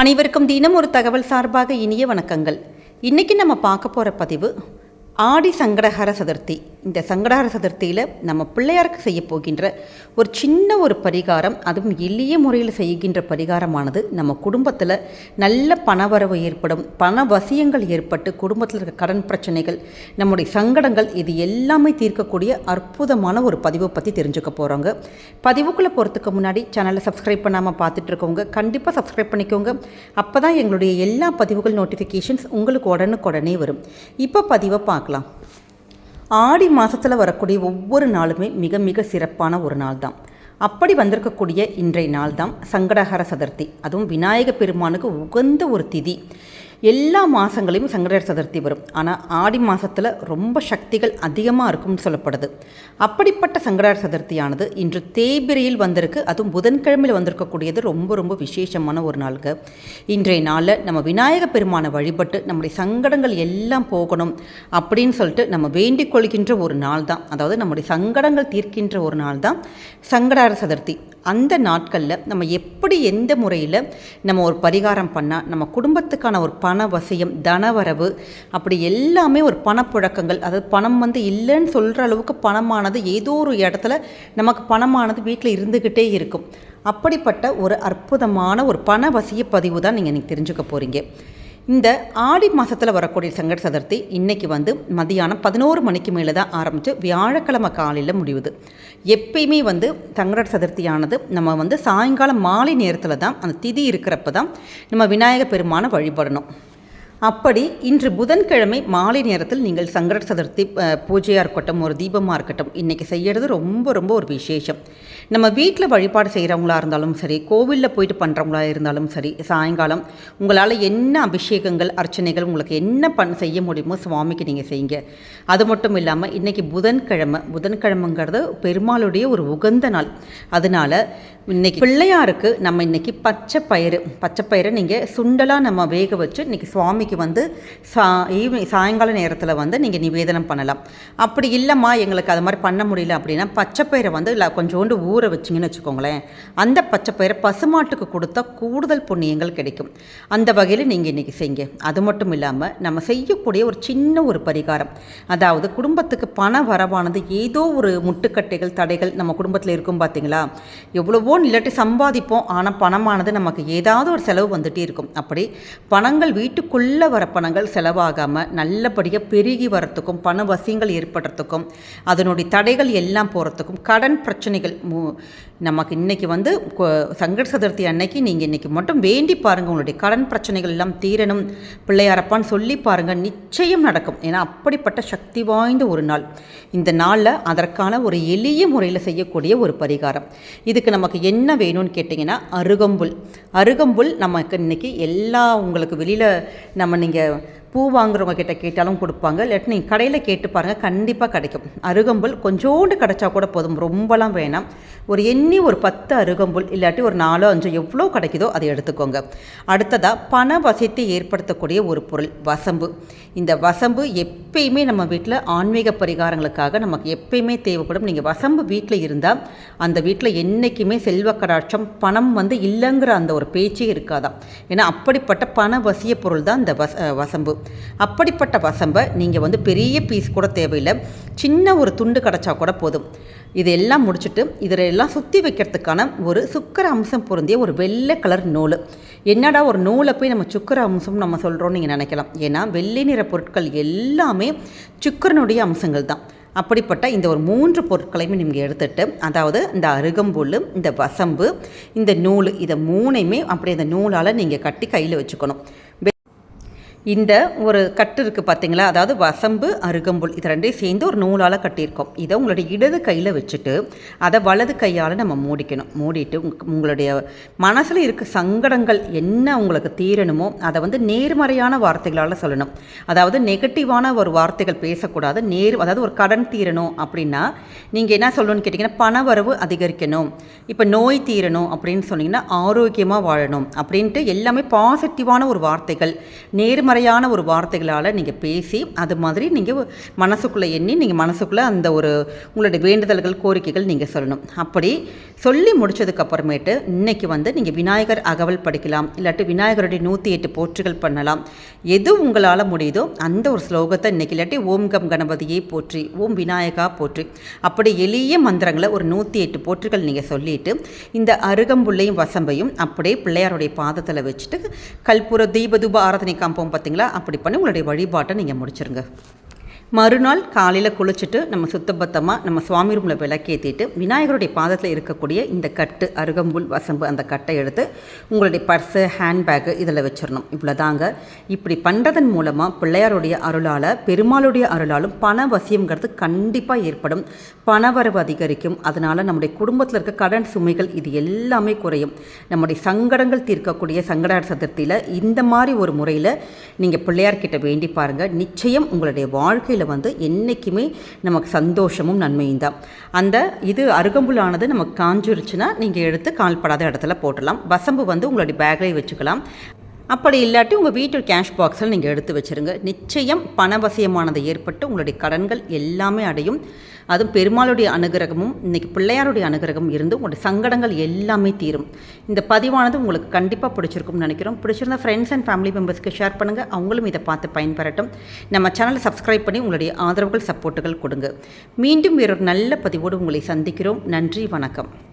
அனைவருக்கும் தினம் ஒரு தகவல் சார்பாக இனிய வணக்கங்கள். இன்றைக்கி நம்ம பார்க்க போகிற பதிவு ஆடி சங்கடஹர சதுர்த்தி. இந்த சங்கடார சதுர்த்தியில் நம்ம பிள்ளையாருக்கு செய்ய போகின்ற ஒரு சின்ன ஒரு பரிகாரம் அதுவும் எளிய முறையில் செய்கின்ற பரிகாரமானது நம்ம குடும்பத்தில் நல்ல பணவரவு ஏற்படும் பண வசியங்கள் ஏற்பட்டு குடும்பத்தில் இருக்க கடன் பிரச்சனைகள் நம்முடைய சங்கடங்கள் இது எல்லாமே தீர்க்கக்கூடிய அற்புதமான ஒரு பதிவை பற்றி தெரிஞ்சுக்க போகிறோங்க பதிவுக்குள்ளே போகிறதுக்கு முன்னாடி சேனலை சப்ஸ்கிரைப் பண்ணாமல் பார்த்துட்டு இருக்கவங்க கண்டிப்பாக சப்ஸ்கிரைப் பண்ணிக்கோங்க. அப்போ தான் எங்களுடைய எல்லா பதிவுகள் நோட்டிஃபிகேஷன்ஸ் உங்களுக்கு உடனுக்குடனே வரும். இப்போ பதிவை பார்க்கலாம். ஆடி மாதத்தில் வரக்கூடிய ஒவ்வொரு நாளுமே மிக மிக சிறப்பான ஒரு நாள் தான் அப்படி வந்திருக்கக்கூடிய இன்றைய நாள் தான் சங்கடஹர சதுர்த்தி. அதுவும் விநாயக பெருமானுக்கு உகந்த ஒரு திதி. எல்லா மாதங்களையும் சங்கடஹர சதுர்த்தி வரும். ஆனால் ஆடி மாதத்தில் ரொம்ப சக்திகள் அதிகமாக இருக்கும்னு சொல்லப்படுது. அப்படிப்பட்ட சங்கடஹர சதுர்த்தியானது இன்று தேய்பிரையில் வந்திருக்கு. அதுவும் புதன்கிழமையில் வந்திருக்கக்கூடியது ரொம்ப ரொம்ப விசேஷமான ஒரு நாளுங்க. இன்றைய நாளில் நம்ம விநாயக பெருமானை வழிபட்டு நம்முடைய சங்கடங்கள் எல்லாம் போகணும் அப்படின்னு சொல்லிட்டு நம்ம வேண்டிக் கொள்கின்ற ஒரு நாள் தான் அதாவது நம்முடைய சங்கடங்கள் தீர்க்கின்ற ஒரு நாள் தான் சங்கடார சதுர்த்தி. அந்த நாட்களில் நம்ம எப்படி எந்த முறையில் நம்ம ஒரு பரிகாரம் பண்ணால் நம்ம குடும்பத்துக்கான ஒரு பண வசியம் தனவரவு அப்படி எல்லாமே ஒரு பணப்புழக்கங்கள். அதாவது பணம் வந்து இல்லைன்னு சொல்கிற அளவுக்கு பணமானது ஏதோ ஒரு இடத்துல நமக்கு பணமானது வீட்டில் இருந்துக்கிட்டே இருக்கும். அப்படிப்பட்ட ஒரு அற்புதமான ஒரு பண வசிய பதிவு தான் நீங்கள் எனக்கு தெரிஞ்சுக்க போகிறீங்க இந்த ஆடி மாதத்தில் வரக்கூடிய சங்கட சதுர்த்தி இன்றைக்கி வந்து மதியானம் பதினோரு மணிக்கு மேலே தான் ஆரம்பித்து வியாழக்கிழமை காலையில் முடிவுது. எப்பயுமே வந்து சங்கட சதுர்த்தியானது நம்ம வந்து சாயங்காலம் மாலை நேரத்தில் தான் அந்த திதி இருக்கிறப்ப தான் நம்ம விநாயக பெருமானை வழிபடணும். அப்படி இன்று புதன்கிழமை மாலை நேரத்தில் நீங்கள் சங்கட சதுர்த்தி பூஜையாக இருக்கட்டும் ஒரு தீபமாக இருக்கட்டும் இன்றைக்கி செய்கிறது ரொம்ப ரொம்ப ஒரு விசேஷம். நம்ம வீட்டில் வழிபாடு செய்கிறவங்களா இருந்தாலும் சரி கோவிலில் போயிட்டு பண்ணுறவங்களா இருந்தாலும் சரி சாயங்காலம் உங்களால் என்ன அபிஷேகங்கள் அர்ச்சனைகள் உங்களுக்கு என்ன பண் செய்ய முடியுமோ சுவாமிக்கு நீங்கள் செய்யுங்க. அது மட்டும் இல்லாமல் இன்றைக்கி புதன்கிழமை புதன்கிழமைங்கிறது பெருமாளுடைய ஒரு உகந்த நாள். அதனால் இன்றைக்கி பிள்ளையாருக்கு நம்ம இன்றைக்கி பச்சை பயிறு பச்சை பயிரை நீங்கள் சுண்டலாக நம்ம வேக வச்சு இன்றைக்கி சுவாமிக்கு வந்து சா ஈவினிங் சாயங்கால நேரத்தில் வந்து நீங்கள் நிவேதனம் பண்ணலாம். அப்படி இல்லைம்மா எங்களுக்கு அது மாதிரி பண்ண முடியல அப்படின்னா பச்சை பயிரை வந்து கொஞ்சோண்டு ஊற வச்சிங்கன்னு வச்சுக்கோங்களேன். அந்த பச்சை பயிரை பசுமாட்டுக்கு கொடுத்தா கூடுதல் புண்ணியங்கள் கிடைக்கும். அந்த வகையில் நீங்கள் இன்றைக்கி செய்யுங்க. அது மட்டும் இல்லாமல் நம்ம செய்யக்கூடிய ஒரு சின்ன ஒரு பரிகாரம். அதாவது குடும்பத்துக்கு பண வரவானது ஏதோ ஒரு முட்டுக்கட்டைகள் தடைகள் நம்ம குடும்பத்தில் இருக்கும் பார்த்தீங்களா எவ்வளவோ இல்லாட்டி சம்பாதிப்போம். ஆனால் பணமானது நமக்கு ஏதாவது ஒரு செலவு வந்துட்டே இருக்கும். அப்படி பணங்கள் வீட்டுக்குள்ளே வர பணங்கள் செலவாகாமல் நல்லபடியாக பெருகி வரத்துக்கும் பண வசியங்கள் ஏற்படுறதுக்கும் அதனுடைய தடைகள் எல்லாம் போகிறதுக்கும் கடன் பிரச்சனைகள் மு- நமக்கு இன்றைக்கி வந்து கொ- சங்கட சதுர்த்தி அன்னைக்கு நீங்கள் இன்றைக்கி மட்டும் வேண்டி பாருங்கள் உங்களுடைய கடன் பிரச்சனைகள் எல்லாம் தீரணும் பிள்ளையாரப்பான்னு சொல்லி பாருங்கள் நிச்சயம் நடக்கும். ஏன்னா அப்படிப்பட்ட சக்தி வாய்ந்த ஒரு நாள். இந்த நாளில் அதற்கான ஒரு எளிய முறையில் செய்யக்கூடிய ஒரு பரிகாரம். இதுக்கு நமக்கு என்ன வேணும்னு கேட்டிங்கன்னா அருகம்புல். அருகம்புல் நமக்கு இன்றைக்கி எல்லா உங்களுக்கு வெளியில் நம்ம நீங்கள் பூ வாங்குறவங்க கிட்ட கேட்டாலும் கொடுப்பாங்க. இல்லாட்டி நீங்கள் கடையில் கேட்டு பாருங்கள் கண்டிப்பாக கிடைக்கும். அருகம்புல் கொஞ்சோண்டு கிடைச்சா கூட போதும். ரொம்பலாம் வேணாம். ஒரு எண்ணி ஒரு பத்து அருகம்புல் இல்லாட்டி ஒரு நாலோ அஞ்சோ எவ்வளோ கிடைக்குதோ அதை எடுத்துக்கோங்க. அடுத்ததாக பண வசத்தை ஏற்படுத்தக்கூடிய ஒரு பொருள் வசம்பு. இந்த வசம்பு எப்பயுமே நம்ம வீட்டில் ஆன்மீக பரிகாரங்களுக்காக நமக்கு எப்பயுமே தேவைப்படும். நீங்கள் வசம்பு வீட்டில் இருந்தால் அந்த வீட்டில் என்றைக்குமே செல்வ கடாட்சம் பணம் வந்து இல்லைங்கிற அந்த ஒரு பேச்சே இருக்காதான் ஏன்னா அப்படிப்பட்ட பண வசிய பொருள் தான் இந்த வச வசம்பு. அப்படிப்பட்ட வசம்பை நீங்கள் வந்து பெரிய பீஸ் கூட தேவையில்லை. சின்ன ஒரு துண்டு கிடச்சா கூட போதும். இதெல்லாம் முடிச்சுட்டு இதில் எல்லாம் சுற்றி வைக்கிறதுக்கான ஒரு சுக்கர அம்சம் பொருந்திய ஒரு வெள்ளை கலர் நூல். என்னடா ஒரு நூலை போய் நம்ம சுக்கர அம்சம் நம்ம சொல்கிறோம்னு நீங்கள் நினைக்கலாம். ஏன்னா வெள்ளை நிற பொருட்கள் எல்லாமே சுக்கரனுடைய அம்சங்கள் தான். அப்படிப்பட்ட இந்த ஒரு மூன்று பொருட்களையுமே நீங்கள் எடுத்துட்டு அதாவது இந்த அருகம்புல் இந்த வசம்பு இந்த நூல் இதை மூணையுமே அப்படியே இந்த நூலால் நீங்கள் கட்டி கையில் வச்சுக்கணும். இந்த ஒரு கட்டு இருக்குது பார்த்தீங்களா அதாவது வசம்பு அருகம்புல் இது ரெண்டையும் சேர்ந்து ஒரு நூலால் கட்டியிருக்கோம். இதை உங்களுடைய இடது கையில் வச்சுட்டு அதை வலது கையால் நம்ம மூடிக்கணும். மூடிட்டு உங்களுடைய மனசில் இருக்க சங்கடங்கள் என்ன உங்களுக்கு தீரணுமோ அதை வந்து நேர்மறையான வார்த்தைகளால் சொல்லணும். அதாவது நெகட்டிவான ஒரு வார்த்தைகள் பேசக்கூடாது. நேர் அதாவது ஒரு கடன் தீரணும் அப்படின்னா நீங்கள் என்ன சொல்லணும்னு கேட்டிங்கன்னா பணவரவு அதிகரிக்கணும். இப்போ நோய் தீரணும் அப்படின்னு சொன்னீங்கன்னா ஆரோக்கியமாக வாழணும் அப்படின்ட்டு எல்லாமே பாசிட்டிவான ஒரு வார்த்தைகள் நேர்ம நேர்மறையான ஒரு வார்த்தைகளால் நீங்கள் பேசி அது மாதிரி நீங்கள் மனசுக்குள்ளே எண்ணி நீங்கள் மனசுக்குள்ளே அந்த ஒரு உங்களுடைய வேண்டுதல்கள் கோரிக்கைகள் நீங்கள் சொல்லணும். அப்படி சொல்லி முடிச்சதுக்கப்புறமேட்டு இன்னைக்கு வந்து நீங்கள் விநாயகர் அகவல் படிக்கலாம் இல்லாட்டி விநாயகருடைய நூற்றி எட்டு போற்றுகள் பண்ணலாம். எது உங்களால் முடியுதோ அந்த ஒரு ஸ்லோகத்தை இன்றைக்கி இல்லாட்டி ஓம் கம் கணபதியை போற்றி ஓம் விநாயகா போற்றி அப்படி எளிய மந்திரங்களை ஒரு நூற்றி எட்டு போற்றுகள் நீங்கள் சொல்லிட்டு இந்த அருகம்புள்ளையும் வசம்பையும் அப்படியே பிள்ளையாருடைய பாதத்தில் வச்சுட்டு கல்புர தீபதுப ஆராதனை காம்போம் பார்த்தீங்களா? அப்படி பண்ணி உங்களுடைய வழிபாட்டை நீங்கள் முடிச்சிருங்க. மறுநாள் காலையில் குளிச்சுட்டு நம்ம சுத்தபத்தமாக நம்ம சுவாமி ரூமில் விளக்கேற்றிட்டு விநாயகருடைய பாதத்தில் இருக்கக்கூடிய இந்த கட்டு அருகம்புல் வசம்பு அந்த கட்டை எடுத்து உங்களுடைய பர்ஸு ஹேண்ட்பேக்கு இதில் வச்சிடணும். இவ்வளோதாங்க இப்படி பண்ணுறதன் மூலமாக பிள்ளையாருடைய அருளால் பெருமாளுடைய அருளாலும் பண வசியங்கிறது கண்டிப்பாக ஏற்படும். பணவரவு அதிகரிக்கும். அதனால் நம்முடைய குடும்பத்தில் இருக்க கடன் சுமைகள் இது எல்லாமே குறையும். நம்முடைய சங்கடங்கள் தீர்க்கக்கூடிய சங்கடார் சதுர்த்தியில் இந்த மாதிரி ஒரு முறையில் நீங்கள் பிள்ளையார்கிட்ட வேண்டி பாருங்கள் நிச்சயம் உங்களுடைய வாழ்க்கையில் வந்து என்றைக்குமே நமக்கு சந்தோஷமும் நன்மையும் தான். அந்த இது அருகம்புல்லானது நமக்கு காஞ்சிருச்சுன்னா நீங்கள் எடுத்து கால்படாத இடத்துல போட்டுடலாம். வசம்பு வந்து உங்களுடைய பேக்லேயே வச்சுக்கலாம். அப்படி இல்லாட்டி உங்கள் வீட்டு கேஷ் பாக்ஸில் நீங்கள் எடுத்து வச்சுருங்க. நிச்சயம் பணவசியமானது ஏற்பட்டு உங்களுடைய கடன்கள் எல்லாமே அடையும். அதுவும் பெருமாளுடைய அனுகிரகமும் இன்றைக்கி பிள்ளையாருடைய அனுகிரகம் இருந்து உங்களுடைய சங்கடங்கள் எல்லாமே தீரும். இந்த பதிவானது உங்களுக்கு கண்டிப்பாக பிடிச்சிருக்கும்னு நினைக்கிறோம். பிடிச்சிருந்தா ஃப்ரெண்ட்ஸ் அண்ட் ஃபேமிலி மெம்பர்ஸ்க்கு ஷேர் பண்ணுங்கள் அவங்களும் இதை பார்த்து பயன்பெறட்டும். நம்ம சேனலை சப்ஸ்கிரைப் பண்ணி உங்களுடைய ஆதரவுகள் சப்போர்ட்டுகள் கொடுங்க. மீண்டும் வேறொரு நல்ல பதிவோடு உங்களை சந்திக்கிறோம். நன்றி வணக்கம்.